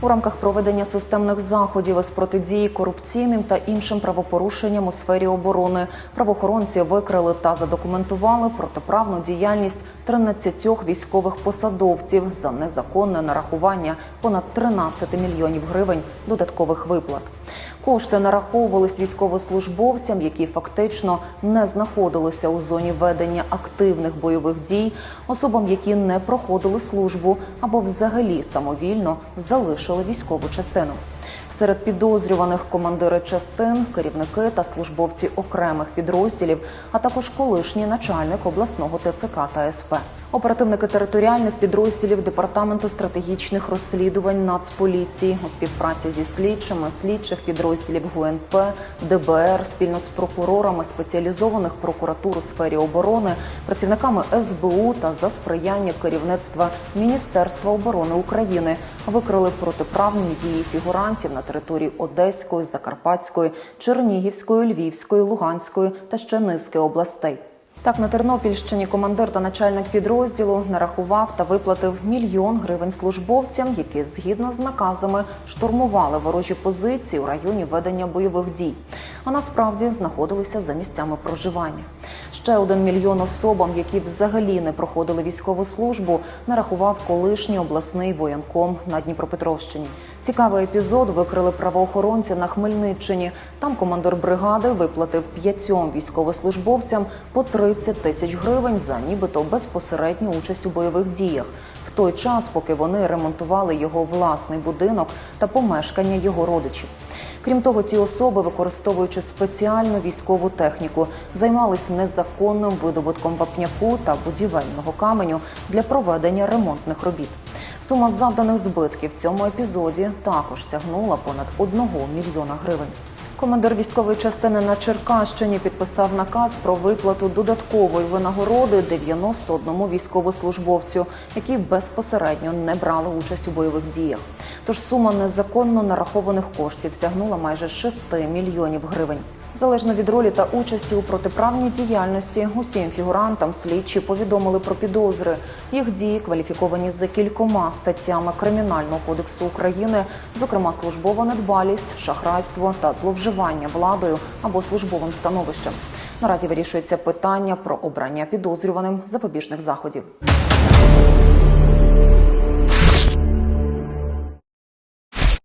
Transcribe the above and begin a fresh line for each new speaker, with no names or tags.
У рамках проведення системних заходів з протидії корупційним та іншим правопорушенням у сфері оборони. Правоохоронці викрили та задокументували протиправну діяльність 13 військових посадовців за незаконне нарахування понад 13 мільйонів гривень додаткових виплат. Кошти нараховувались військовослужбовцям, які фактично не знаходилися у зоні ведення активних бойових дій, особам, які не проходили службу або взагалі самовільно залишили військову частину. Серед підозрюваних командири частин, керівники та службовці окремих підрозділів, а також колишній начальник обласного ТЦК та СП. Оперативники територіальних підрозділів департаменту стратегічних розслідувань Нацполіції у співпраці зі слідчими слідчих підрозділів ГУНП, ДБР спільно з прокурорами спеціалізованих прокуратур у сфері оборони, працівниками СБУ та за сприяння керівництва Міністерства оборони України викрили протиправні дії фігурантів на території Одеської, Закарпатської, Чернігівської, Львівської, Луганської та ще низки областей. Так, на Тернопільщині командир та начальник підрозділу нарахував та виплатив мільйон гривень службовцям, які згідно з наказами штурмували ворожі позиції у районі ведення бойових дій, а насправді знаходилися за місцями проживання. Ще один мільйон особам, які взагалі не проходили військову службу, нарахував колишній обласний воєнком на Дніпропетровщині. Цікавий епізод викрили правоохоронці на Хмельниччині. Там командир бригади виплатив п'ятьом військовослужбовцям по 30 тисяч гривень за нібито безпосередню участь у бойових діях. В той час, поки вони ремонтували його власний будинок та помешкання його родичів. Крім того, ці особи, використовуючи спеціальну військову техніку, займались незаконним видобутком вапняку та будівельного каменю для проведення ремонтних робіт. Сума завданих збитків в цьому епізоді також сягнула понад 1 мільйона гривень. Командир військової частини на Черкащині підписав наказ про виплату додаткової винагороди 91 військовослужбовцю, які безпосередньо не брали участь у бойових діях. Тож сума незаконно нарахованих коштів сягнула майже 6 мільйонів гривень. Залежно від ролі та участі у протиправній діяльності, усім фігурантам слідчі повідомили про підозри. Їх дії кваліфіковані за кількома статтями Кримінального кодексу України, зокрема службова недбалість, шахрайство та зловживання владою або службовим становищем. Наразі вирішується питання про обрання підозрюваним запобіжних заходів.